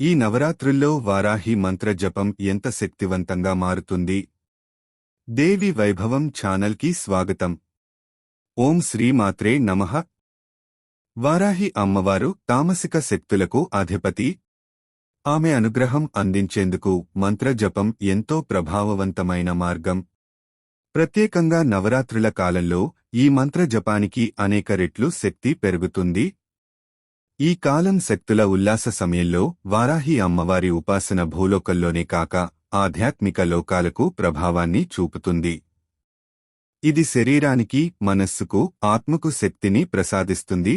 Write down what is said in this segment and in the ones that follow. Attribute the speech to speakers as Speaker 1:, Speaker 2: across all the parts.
Speaker 1: ఈ నవరాత్రుల్లో వారాహి మంత్ర జపం ఎంత శక్తివంతంగా మారుతుంది? దేవి వైభవం ఛానల్కి స్వాగతం. ఓం శ్రీమాత్రే నమః. వారాహి అమ్మవారు తామసిక శక్తులకు అధిపతి. ఆమె అనుగ్రహం అందించేందుకు మంత్ర జపం ఎంతో ప్రభావవంతమైన మార్గం. ప్రత్యేకంగా నవరాత్రుల కాలంలో ఈ మంత్ర జపానికి అనేక రెట్లు శక్తి పెరుగుతుంది. ఈ కాలం శక్తుల ఉల్లాస సమయంలో వారాహి అమ్మవారి ఉపాసన భూలోకంలోనే కాక ఆధ్యాత్మిక లోకాలకు ప్రభావాన్ని చూపుతుంది. ఇది శరీరానికి మనస్సుకు ఆత్మకు శక్తిని ప్రసాదిస్తుంది.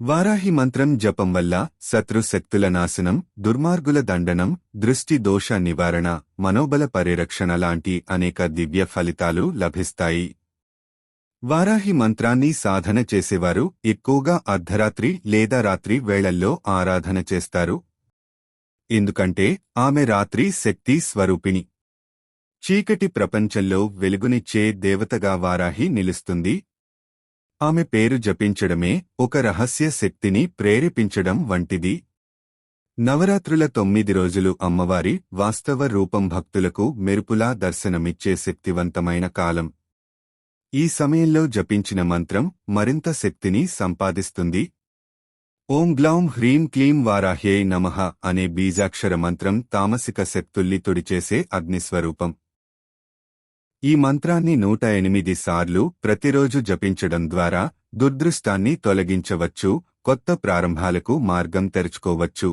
Speaker 1: వారాహి మంత్రం జపం వల్ల శత్రు శక్తుల నాశనం దుర్మార్గుల దండనం దృష్టి దోష నివారణ మనోబల పరిరక్షణ లాంటి అనేక దివ్య ఫలితాలు లభిస్తాయి. వారాహి మంత్రాన్ని సాధన చేసేవారు. ఎక్కువగా అర్ధరాత్రి లేదా రాత్రి వేళల్లో ఆరాధన చేస్తారు. ఎందుకంటే ఆమె రాత్రి శక్తి స్వరూపిణి. చీకటి ప్రపంచంలో వెలుగునిచ్చే దేవతగా వారాహి నిలుస్తుంది. ఆమె పేరు జపించడమే ఒక రహస్య శక్తిని ప్రేరేపించడం వంటిది. నవరాత్రుల తొమ్మిది రోజులు అమ్మవారి వాస్తవ రూపం భక్తులకు మెరుపులా దర్శనమిచ్చే శక్తివంతమైన కాలం. ఈ సమయంలో జపించిన మంత్రం మరింత శక్తిని సంపాదిస్తుంది. ఓం గ్లౌం హ్రీం క్లీం వారాహ్యై నమః అనే బీజాక్షర మంత్రం తామసిక శక్తుల్ని తుడిచేసే అగ్నిస్వరూపం. ఈ మంత్రాన్ని నూట ఎనిమిది సార్లు ప్రతిరోజు జపించడం ద్వారా దుర్దృష్టాన్ని తొలగించవచ్చు కొత్త ప్రారంభాలకు మార్గం తెరుచుకోవచ్చు.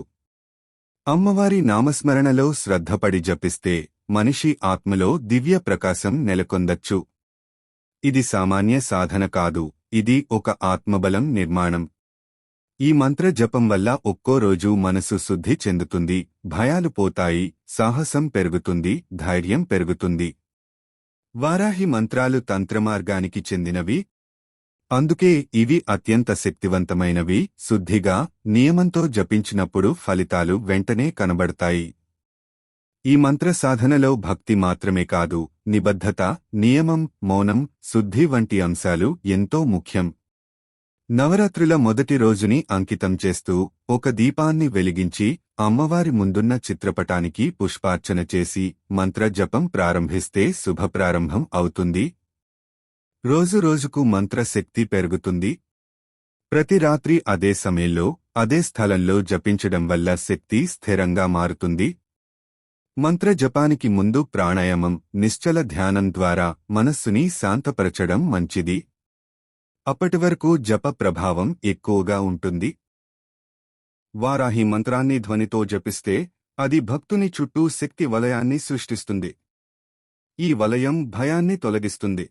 Speaker 1: అమ్మవారి నామస్మరణలో శ్రద్ధపడి జపిస్తే మనిషి ఆత్మలో దివ్య ప్రకాశం నెలకొందచ్చు. ఇది సామాన్య సాధన కాదు ఇది ఒక ఆత్మబలం నిర్మాణం. ఈ మంత్ర జపం వల్ల ఒక్కో రోజు మనసు శుద్ధి చెందుతుంది భయాలు పోతాయి సాహసం పెరుగుతుంది ధైర్యం పెరుగుతుంది. వారాహి మంత్రాలు తంత్రమార్గానికి చెందినవి. అందుకే ఇవి అత్యంత శక్తివంతమైనవి శుద్ధిగా నియమంతో జపించినప్పుడు ఫలితాలు వెంటనే కనబడతాయి. ఈ మంత్ర సాధనలో భక్తి మాత్రమే కాదు నిబద్ధత నియమం మౌనం శుద్ధి వంటి అంశాలు ఎంతో ముఖ్యం. నవరాత్రుల మొదటి రోజుని అంకితం చేస్తూ ఒక దీపాన్ని వెలిగించి అమ్మవారి ముందున్న చిత్రపటానికి పుష్పార్చన చేసి మంత్ర జపం ప్రారంభిస్తే శుభప్రారంభం అవుతుంది. రోజురోజుకు మంత్రశక్తి పెరుగుతుంది. ప్రతి రాత్రి అదే సమయంలో అదే స్థలంలో జపించడం వల్ల శక్తి స్థిరంగా మారుతుంది. మంత్ర జపానికి ముందు ప్రాణాయామం నిశ్చల ధ్యానం ద్వారా మనస్సుని శాంతపరచడం మంచిది. అప్పటివరకు జప ప్రభావం ఎక్కువగా ఉంటుంది. వారాహి మంత్రాన్ని ధ్వనితో జపిస్తే అది భక్తుని చుట్టూ శక్తి వలయాన్ని సృష్టిస్తుంది. ఈ వలయం భయాన్ని తొలగిస్తుంది.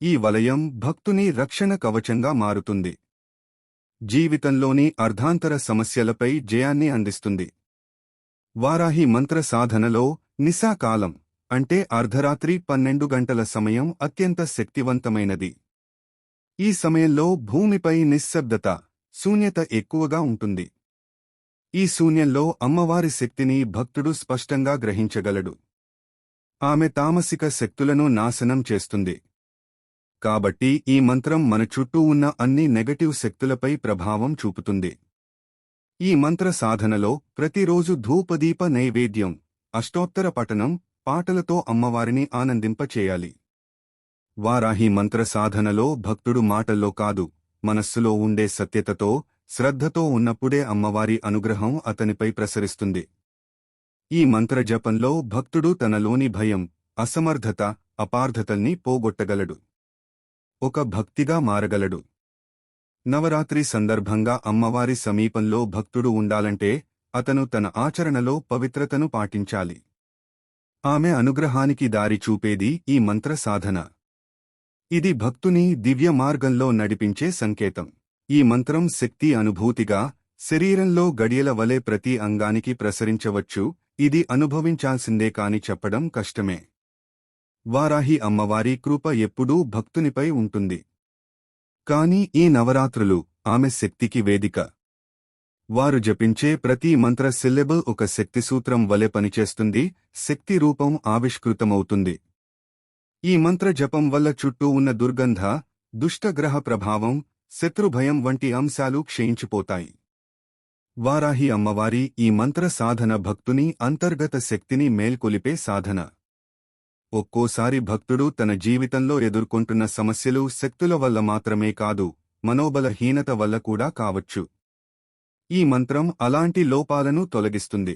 Speaker 1: ఈ వలయం భక్తుని రక్షణ కవచంగా మారుతుంది. జీవితంలోని అర్ధాంతర సమస్యలపై జయాన్ని అందిస్తుంది. వారాహి మంత్ర సాధనలో నిశాకాలం అంటే అర్ధరాత్రి పన్నెండు గంటల సమయం అత్యంత శక్తివంతమైనది. ఈ సమయంలో భూమిపై నిశ్శబ్దత శూన్యత ఎక్కువగా ఉంటుంది. ఈ శూన్యంలో అమ్మవారి శక్తిని భక్తుడు స్పష్టంగా గ్రహించగలడు. ఆమె తామసిక శక్తులను నాశనం చేస్తుంది. కాబట్టి ఈ మంత్రం మన చుట్టూ ఉన్న అన్ని నెగటివ్ శక్తులపై ప్రభావం చూపుతుంది. ఈ మంత్ర సాధనలో ప్రతిరోజు ధూపదీప నైవేద్యం అష్టోత్తర పఠనం పాటలతో అమ్మవారిని ఆనందింపచేయాలి. వారాహి మంత్ర సాధనలో భక్తుడు మాటల్లో కాదు మనస్సులో ఉండే సత్యతతో శ్రద్ధతో ఉన్నప్పుడే అమ్మవారి అనుగ్రహం అతనిపై ప్రసరిస్తుంది. ఈ మంత్ర జపంలో భక్తుడు తనలోని భయం అసమర్థత అపార్థతల్ని పోగొట్టగలడు. ఒక భక్తిగా మారగలడు. నవరాత్రి సందర్భంగా అమ్మవారి సమీపంలో భక్తుడు ఉండాలంటే అతను తన ఆచరణలో పవిత్రతను పాటించాలి. ఆమె అనుగ్రహానికి దారి చూపేది ఈ మంత్ర సాధన. ఇది భక్తుని దివ్య మార్గంలో నడిపించే సంకేతం. ఈ మంత్రం శక్తి అనుభూతిగా శరీరంలో గడియల వలె ప్రతి అంగానికి ప్రసరించవచ్చు ఇది అనుభవించాల్సిందే కాని చెప్పడం కష్టమే. వారాహి అమ్మవారి కృప ఎప్పుడూ భక్తునిపై ఉంటుంది. కాని ఈ నవరాత్రులు ఆమె శక్తికి వేదిక. వారు జపించే ప్రతి మంత్ర సిల్లెబుల్ ఒక శక్తి సూత్రం వలె పనిచేస్తుంది శక్తి రూపం ఆవిష్కృతమవుతుంది. ఈ మంత్ర జపం వల్ల చుట్టూ ఉన్న దుర్గంధ దుష్టగ్రహ ప్రభావం శత్రుభయం వంటి అంశాలు క్షయించిపోతాయి. వారాహి అమ్మవారి ఈ మంత్ర సాధన భక్తుని అంతర్గత శక్తిని మేల్కొలిపే సాధన. ఒక్కోసారి భక్తుడు తన జీవితంలో ఎదుర్కొంటున్న సమస్యలు శక్తుల వల్ల మాత్రమే కాదు మనోబలహీనత వల్ల కూడా కావచ్చు. ఈ మంత్రం అలాంటి లోపాలను తొలగిస్తుంది.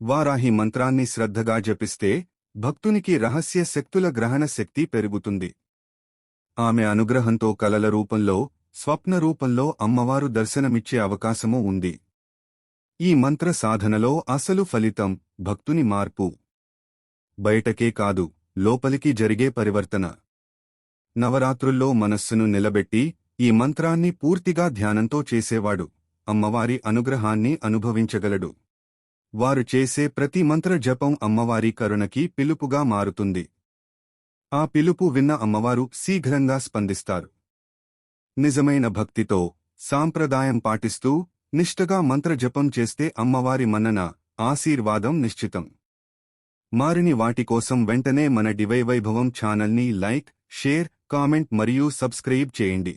Speaker 1: వారాహి మంత్రాన్ని శ్రద్ధగా జపిస్తే భక్తునికి రహస్య శక్తుల గ్రహణ శక్తి పెరుగుతుంది. ఆమె అనుగ్రహంతో కలల రూపంలో స్వప్న రూపంలో అమ్మవారు దర్శనమిచ్చే అవకాశమూ ఉంది. ఈ మంత్ర సాధనలో అసలు ఫలితం భక్తుని మార్పు. బయటకే కాదు లోపలికి జరిగే పరివర్తన. నవరాత్రుల్లో మనస్సును నిలబెట్టి ఈ మంత్రాన్ని పూర్తిగా ధ్యానంతో చేసేవాడు. అమ్మవారి అనుగ్రహాన్ని అనుభవించగలడు. వారు చేసే ప్రతి మంత్ర జపం అమ్మవారి కరుణకి పిలుపుగా మారుతుంది. ఆ పిలుపు విన్న అమ్మవారు శీఘ్రంగా స్పందిస్తారు. నిజమైన భక్తితో సాంప్రదాయం పాటిస్తూ నిష్ఠగా మంత్రజపం చేస్తే అమ్మవారి మన్నన ఆశీర్వాదం నిశ్చితం. మారిని వాటి కోసం వెంటనే మన డివై వైభవం ఛానల్ని లైక్ షేర్ కామెంట్ మరియు సబ్స్క్రైబ్ చేయండి.